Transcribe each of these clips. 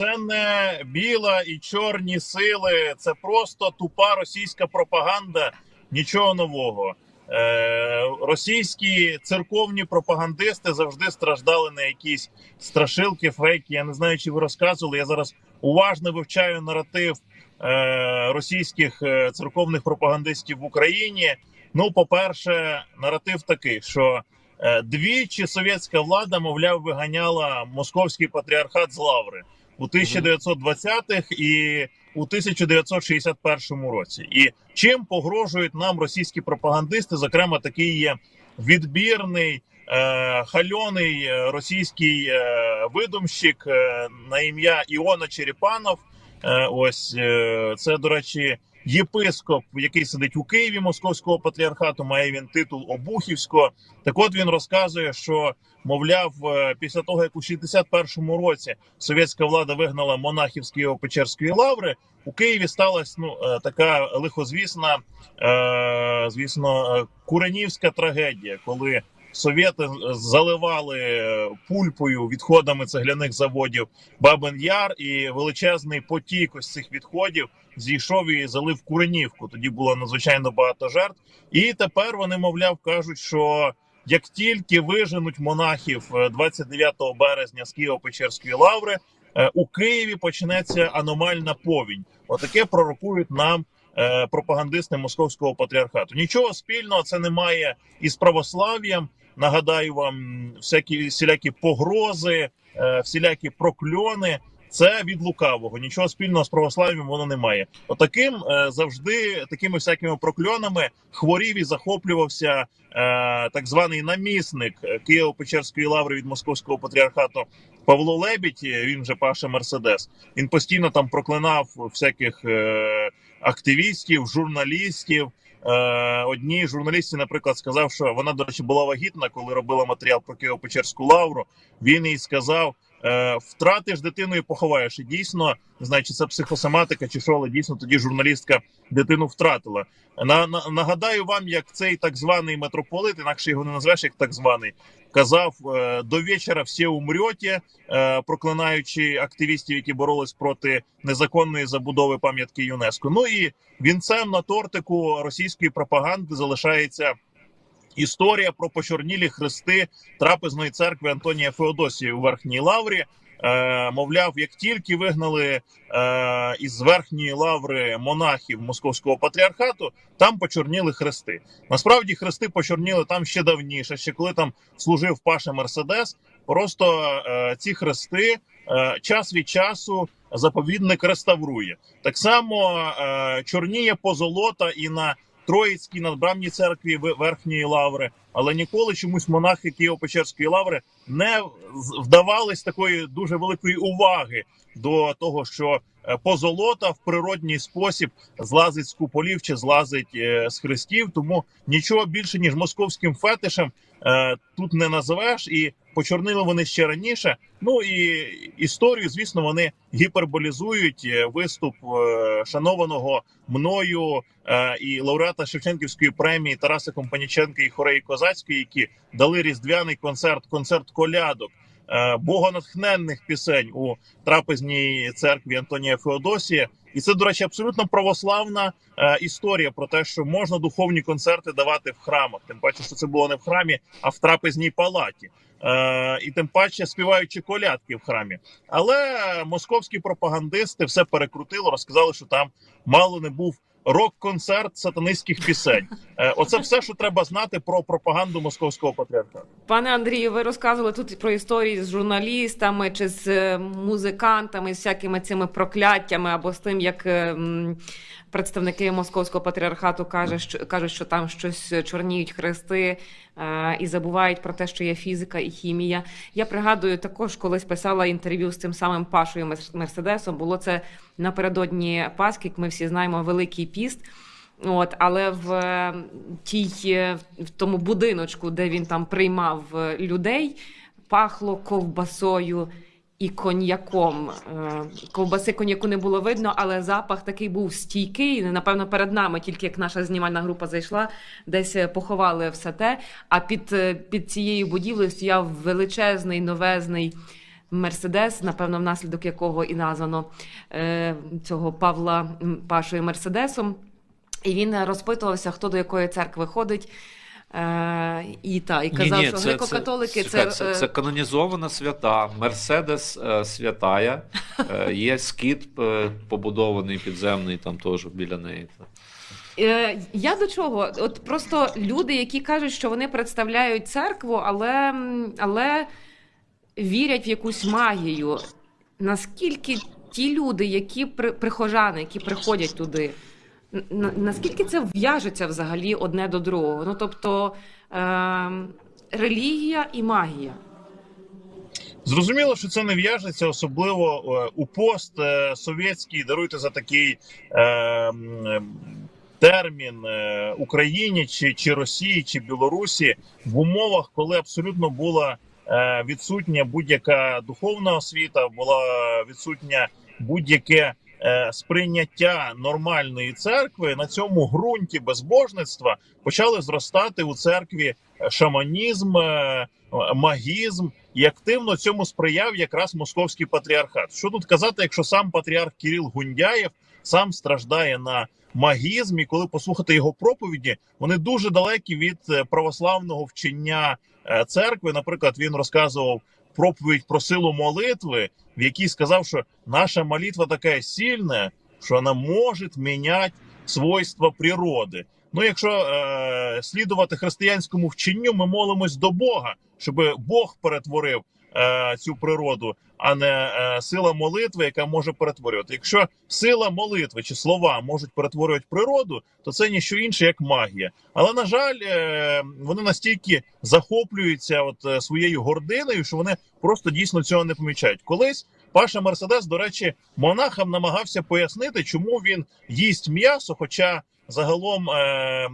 Це не біла і чорні сили, це просто тупа російська пропаганда. Нічого нового. Е, російські церковні пропагандисти завжди страждали на якісь страшилки, фейки. Я не знаю, чи ви розказували. Я зараз уважно вивчаю наратив е, російських е, церковних пропагандистів в Україні. Ну, по-перше, наратив такий, що е, двічі совєтська влада, мовляв, виганяла московський патріархат з лаври у 1920-х і у 1961 році. І чим погрожують нам російські пропагандисти? Зокрема, такий є відбірний е, хальоний е, російський е, видумщик е, на ім'я Іона Черепанов. Е, ось е, це, до речі, єпископ, який сидить у Києві Московського патріархату. Має він титул Обухівського. Так, от він розказує, що мовляв, е, після того як у 61-му році совєтська влада вигнала монахів з Києво-Печерської лаври, у Києві сталася ну е, така лихозвісна, е, звісно, куренівська трагедія, коли совєти заливали е, пульпою відходами цегляних заводів Бабин Яр, і величезний потік ось цих відходів зійшов і залив Куренівку. Тоді було надзвичайно багато жертв. І тепер вони, мовляв, кажуть, що як тільки виженуть монахів е, 29 березня з Києво-Печерської лаври, е, у Києві почнеться аномальна повінь. Отаке пророкують нам е, пропагандисти московського патріархату. Нічого спільного це не має із православ'ям. Нагадаю вам, всякі всілякі погрози, е, всілякі прокльони. Це від лукавого. Нічого спільного з православ'ям воно не має. Отаким е, завжди такими всякими прокльонами хворів і захоплювався е, так званий намісник е, Києво-Печерської лаври від московського патріархату Павло Лебідь. Він же Паша Мерседес. Він постійно там проклинав всяких е, активістів, журналістів. Е, одній журналісті, наприклад, сказав, що вона, до речі, була вагітна, коли робила матеріал про Києво-Печерську лавру. Він їй сказав: втратиш дитину і поховаєш. І дійсно, чи це психосоматика, чи що, але дійсно тоді журналістка дитину втратила. На, на нагадаю вам, як цей так званий митрополит, інакше його не назвеш як так званий, казав е, до вечора всі умрете, е, проклинаючи активістів, які боролись проти незаконної забудови пам'ятки ЮНЕСКО. Ну і вінцем на тортику російської пропаганди залишається. Історія про почорнілі хрести трапезної церкви Антонія Феодосії у верхній лаврі. Е, мовляв, як тільки вигнали е, із верхньої лаври монахів московського патріархату, там почорніли хрести. Насправді хрести почорніли там ще давніше, ще коли там служив Паша Мерседес. Просто е, ці хрести е, час від часу заповідник реставрує. Так само е, чорніє позолота і на Троїцькій надбрамній церкві верхньої лаври, але ніколи чомусь монахи Києво-Печерської лаври не вдавались такої дуже великої уваги до того, що е, позолота в природній спосіб злазить з куполів чи злазить е, з хрестів. Тому нічого більше ніж московським фетишем тут не називеш, і почорнили вони ще раніше. Ну і історію, звісно, вони гіперболізують е, виступ е, шанованого мною е, і лауреата Шевченківської премії Тараса Компаніченка і Хореї Козацької, які дали різдвяний концерт, концерт колядок. е, Богонатхненних пісень у трапезній церкві Антонія Феодосія, і це, до речі, абсолютно православна е, історія про те, що можна духовні концерти давати в храмах. Тим паче, що це було не в храмі, а в трапезній палаті. Е, і тим паче співаючи колядки в храмі. Але московські пропагандисти все перекрутили, розказали, що там мало не був рок-концерт сатанистських пісень. Е, оце все, що треба знати про пропаганду московського патріархату. Пане Андрію, ви розказували тут про історії з журналістами чи з е, музикантами, з всякими цими прокляттями або з тим, як е, представники московського патріархату кажуть, що кажуть, що там щось чорніють хрести і забувають про те, що є фізика і хімія. Я пригадую, також колись писала інтерв'ю з цим самим Пашою Мер- Мерседесом. Було це напередодні Пасхи, як ми всі знаємо, Великий піст. От, але в тій в тому будиночку, де він там приймав е, людей, пахло ковбасою і коньяком. Е, Ковбаси коньяку не було видно, але запах такий був стійкий. Напевно, перед нами, тільки як наша знімальна група зайшла, десь е, поховали все те. А під, е, під цією будівлею стояв величезний новезний Мерседес, напевно, внаслідок якого і названо е, цього Павла Пашою Мерседесом. І він розпитувався, хто до якої церкви ходить. Е, і та, і казав, що греко-католики це, це, це, е, це канонізована свята. Мерседес е, святая. Е, є скіт е, побудований підземний там теж біля неї. Е, Я до чого? От просто люди, які кажуть, що вони представляють церкву, але, але вірять в якусь магію. Наскільки ті люди, які при, прихожани, які приходять туди, на- наскільки це в'яжеться взагалі одне до другого? Ну тобто е, релігія і магія. Зрозуміло, що це не в'яжеться, особливо е, у пост е, совєтський, даруйте за такий е, термін Україні чи, чи Росії чи Білорусі в умовах, коли абсолютно була е, відсутня будь-яка духовна освіта, була відсутня будь-яке сприйняття нормальної церкви. На цьому ґрунті безбожництва почали зростати у церкві шаманізм, е, магізм. І активно цьому сприяв якраз московський патріархат. Що тут казати, якщо сам патріарх Кирил Гундяєв сам страждає на магізм, і коли послухати його проповіді, вони дуже далекі від е, православного вчення е, церкви. Наприклад, він розказував проповідь про силу молитви, в якій сказав, що наша молитва така сильна, що вона може міняти свойства природи. Ну, якщо е, слідувати християнському вченню, ми молимось до Бога, щоб Бог перетворив е, цю природу, а не е, сила молитви, яка може перетворювати. Якщо сила молитви чи слова можуть перетворювати природу, то це ніщо інше, як магія. Але на жаль, е, вони настільки захоплюються от е, своєю гординою, що вони просто дійсно цього не помічають. Колись Паша Мерседес, до речі, монахам намагався пояснити, чому він їсть м'ясо, хоча загалом е,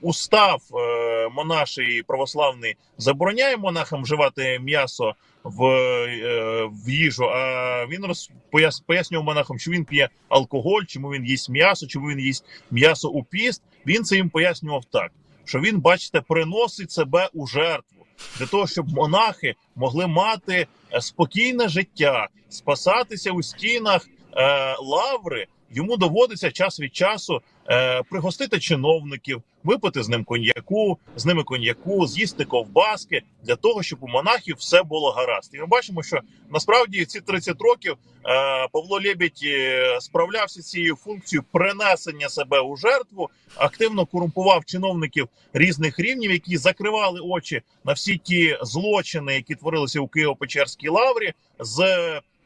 устав е, монаший православний забороняє монахам вживати м'ясо в, е, в їжу. А він роз пояс, пояснював монахам, що він п'є алкоголь, чому він їсть м'ясо, чому він їсть м'ясо у піст. Він це їм пояснював так, що він, бачите, приносить себе у жертву для того, щоб монахи могли мати е, спокійне життя, спасатися у стінах е, лаври. Йому доводиться час від часу е, пригостити чиновників, випити з ним коньяку, з ними коньяку, з'їсти ковбаски для того, щоб у монахів все було гаразд. І ми бачимо, що насправді ці 30 років е, Павло Лєбідь е, справлявся цією функцією принесення себе у жертву, активно корумпував чиновників різних рівнів, які закривали очі на всі ті злочини, які творилися у Києво-Печерській лаврі, з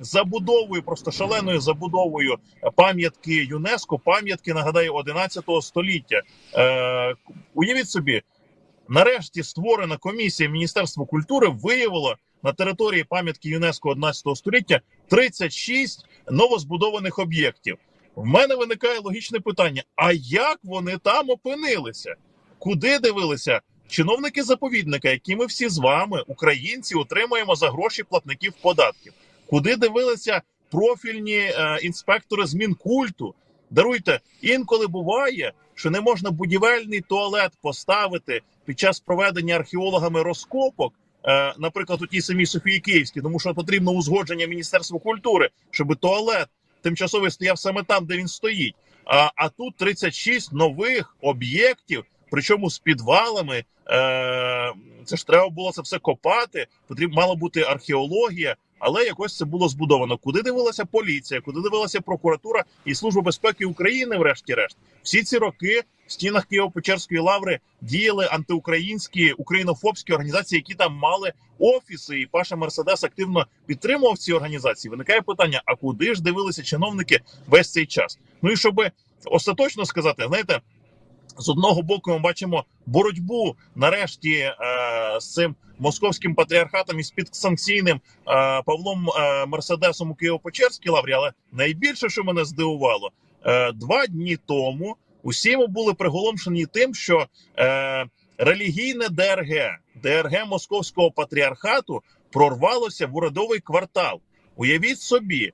забудовою, просто шаленою забудовою пам'ятки ЮНЕСКО, пам'ятки нагадаю 11 століття. Е, уявіть собі, нарешті створена комісія Міністерства культури виявила на території пам'ятки ЮНЕСКО 11 століття 36 новозбудованих об'єктів. В мене виникає логічне питання: а як вони там опинилися? Куди дивилися? Чиновники заповідника, які ми всі з вами, українці, отримуємо за гроші платників податків. Куди дивилися профільні е, інспектори з Мінкульту? Даруйте, інколи буває, що не можна будівельний туалет поставити під час проведення археологами розкопок, е, наприклад, у тій самій Софії Київській, тому що потрібно узгодження Міністерства культури, щоб туалет тимчасовий стояв саме там, де він стоїть. А, а тут 36 нових об'єктів, причому з підвалами. Е, це ж треба було це все копати. Потрібно мала бути археологія, але якось це було збудовано. Куди дивилася поліція, куди дивилася прокуратура і служба безпеки України, врешті-решт, всі ці роки в стінах Києво-Печерської лаври діяли антиукраїнські українофобські організації, які там мали офіси. І Паша Мерседес активно підтримував ці організації. Виникає питання: а куди ж дивилися чиновники весь цей час? Ну і щоб остаточно сказати, знаєте. З одного боку, ми бачимо боротьбу нарешті е, з цим московським патріархатом і з підсанкційним е, Павлом е, Мерседесом у Києво-Печерській лаврі. Але найбільше, що мене здивувало, е, два дні тому усі ми були приголомшені тим, що е, релігійне ДРГ, ДРГ Московського патріархату прорвалося в урядовий квартал. Уявіть собі,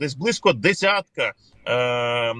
десь близько десятка е,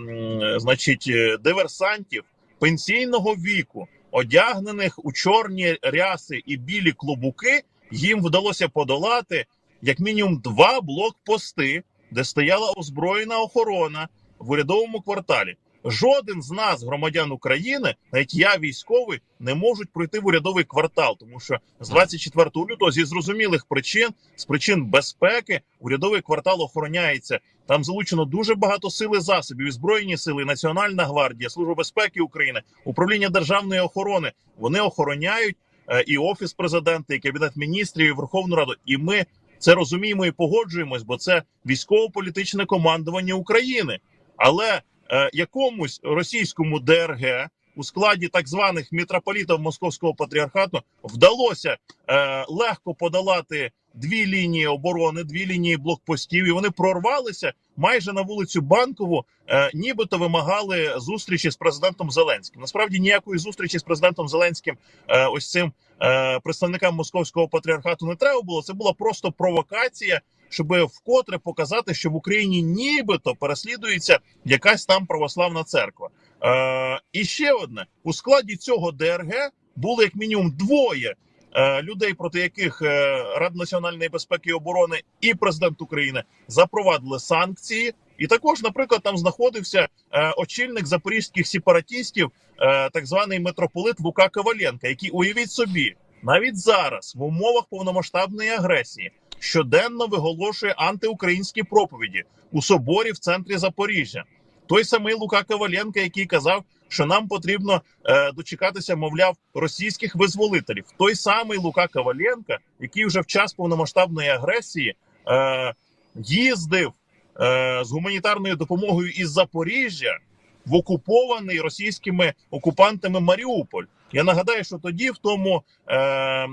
значить, е, диверсантів пенсійного віку, одягнених у чорні ряси і білі клобуки, їм вдалося подолати як мінімум два блокпости, де стояла озброєна охорона в урядовому кварталі. Жоден з нас, громадян України, навіть я військовий, не можуть пройти в урядовий квартал, тому що з 24 лютого зі зрозумілих причин, з причин безпеки, урядовий квартал охороняється. Там залучено дуже багато сил і засобів, і збройні сили, і Національна гвардія, Служба безпеки України, управління державної охорони. Вони охороняють е, і офіс президента, і кабінет міністрів, і Верховну Раду. І ми це розуміємо і погоджуємось, бо це військово-політичне командування України. Але якомусь російському ДРГ у складі так званих мітрополітів Московського патріархату вдалося е, легко подолати дві лінії оборони, дві лінії блокпостів, і вони прорвалися майже на вулицю Банкову, е, нібито вимагали зустрічі з президентом Зеленським. Насправді ніякої зустрічі з президентом Зеленським, е, ось цим е, представникам московського патріархату не треба було. Це була просто провокація, щоб вкотре показати, що в Україні нібито переслідується якась там православна церква. Е, і ще одне у складі цього ДРГ було як мінімум двоє е, людей, проти яких е, Рада національної безпеки і оборони і президент України запровадили санкції. І також, наприклад, там знаходився е, очільник запорізьких сепаратістів, е, так званий митрополит Лука Коваленка, який уявіть собі, навіть зараз в умовах повномасштабної агресії щоденно виголошує антиукраїнські проповіді у соборі в центрі Запоріжжя. Той самий Лука Коваленка, який казав, що нам потрібно е, дочекатися, мовляв, російських визволителів. Той самий Лука Коваленка, який вже в час повномасштабної агресії е, їздив е, з гуманітарною допомогою із Запоріжжя в окупований російськими окупантами Маріуполь. Я нагадаю, що тоді в тому е,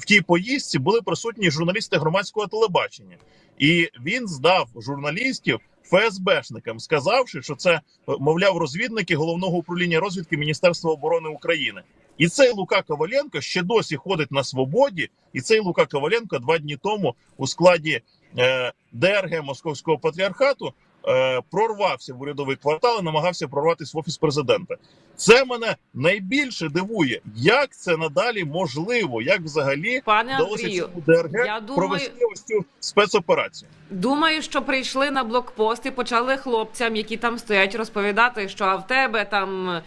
в тій поїздці були присутні журналісти громадського телебачення, і він здав журналістів ФСБшникам, сказавши, що це мовляв розвідники головного управління розвідки Міністерства оборони України. І цей Лука Коваленко ще досі ходить на свободі. І цей Лука Коваленко два дні тому у складі е, ДРГ Московського патріархату е, прорвався в урядовий квартал і намагався прорватися в офіс президента. Це мене найбільше дивує, як це надалі можливо, як взагалі Пане вдалося Андрію, цьому ДРГ я думаю- провести ось цю спецоперацію. Думаю, що прийшли на блокпост і почали хлопцям, які там стоять, розповідати, що а в тебе там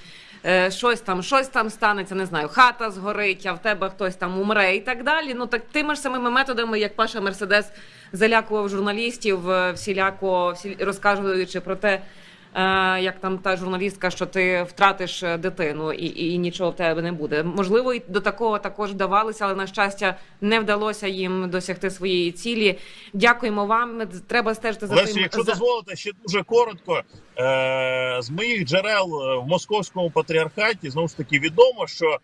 е, щось там, щось там станеться, не знаю, хата згорить, а в тебе хтось там умре і так далі. Ну так тими ж самими методами, як Паша Мерседес залякував журналістів, е, всіляко всі розказуючи про те. Е, Як там та журналістка, що ти втратиш е, дитину і, і нічого в тебе не буде. Можливо, і до такого також вдавалися, але на щастя не вдалося їм досягти своєї цілі. Дякуємо вам. Треба стежити за Лесю, тим. якщо за- дозволите, ще дуже коротко. Е, з моїх джерел в московському патріархаті знову ж таки відомо, що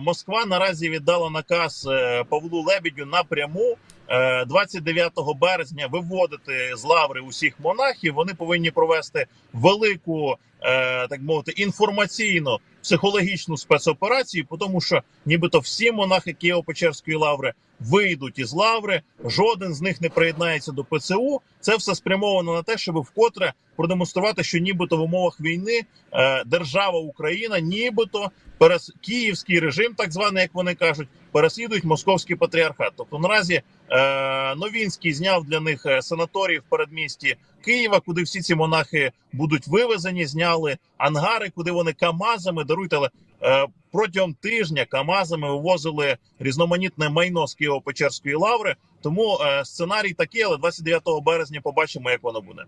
Москва наразі віддала наказ Павлу Лебедю напряму. Е, 29 березня виводити з лаври усіх монахів. Вони повинні провести велику, е, так мовити, інформаційну психологічну спецоперацію, тому що нібито всі монахи Києво-Печерської лаври вийдуть із лаври, жоден з них не приєднається до ПЦУ. Це все спрямовано на те, щоб вкотре продемонструвати, що нібито в умовах війни е, держава Україна, нібито перес... київський режим, так званий, як вони кажуть, переслідують московський патріархат. Тобто наразі е, Новінський зняв для них е, санаторії в передмісті Києва, куди всі ці монахи будуть вивезені, зняли ангари, куди вони камазами даруйте, але е, протягом тижня камазами вивозили різноманітне майно з Києво-Печерської лаври. Тому е, сценарій такий, але 29 березня побачимо, як воно буде.